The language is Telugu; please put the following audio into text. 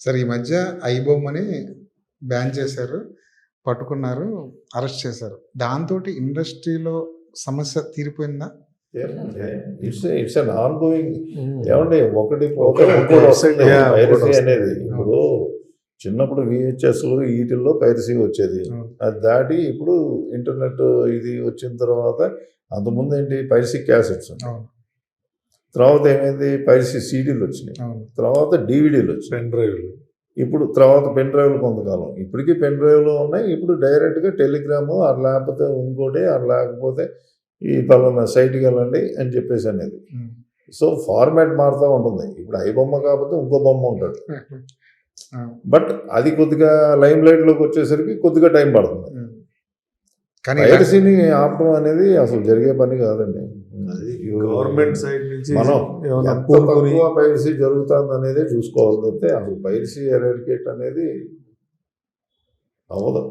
సరే ఈ మధ్య ఐబొమ్మని బ్యాన్ చేశారు పట్టుకున్నారు అరెస్ట్ చేశారు. దాంతో ఇండస్ట్రీలో సమస్య తీరిపోయిందా? It's it's on ongoing. ఏమండి? ఒకటి పైరసీ. అనేది ఇప్పుడు చిన్నప్పుడు విహెచ్ఎస్లు వీటిల్లో పైరసీ వచ్చేది. అది దాటి ఇప్పుడు ఇంటర్నెట్ ఇది వచ్చిన తర్వాత అంతకుముందు ఏంటి? పైరసీ క్యాసెట్స్ తర్వాత ఏమైంది? పైరసీ సీడీలు వచ్చినాయి. తర్వాత డివిడీలు వచ్చినాయి. పెన్ డ్రైవ్లు. ఇప్పుడు తర్వాత పెన్ డ్రైవ్లు కొంతకాలం. ఇప్పటికీ పెన్ డ్రైవ్లు ఉన్నాయి. ఇప్పుడు డైరెక్ట్గా టెలిగ్రాము అది లేకపోతే ఇంకోటి అది లేకపోతే ఈ పలానా సైట్కి వెళ్ళండి అని చెప్పేసి అనేది. సో ఫార్మాట్ మారుతూ ఉంటుంది. ఇప్పుడు ఐ బొమ్మ కాకపోతే ఇంకో బొమ్మ ఉంటుంది బట్ అది కొద్దిగా లైమ్ లైట్లోకి వచ్చేసరికి కొద్దిగా టైం పడుతుంది. కానీ పైరసీని ఆపడం అనేది అసలు జరిగే పని కాదండి. అది గవర్నమెంట్ సైడ్ నుంచి మనం తక్కువ పైరసీ జరుగుతుంది అనేది చూసుకోవాలి తప్పితే అసలు పైరసీ ఎరాడికేట్ అనేది అవ్వదు.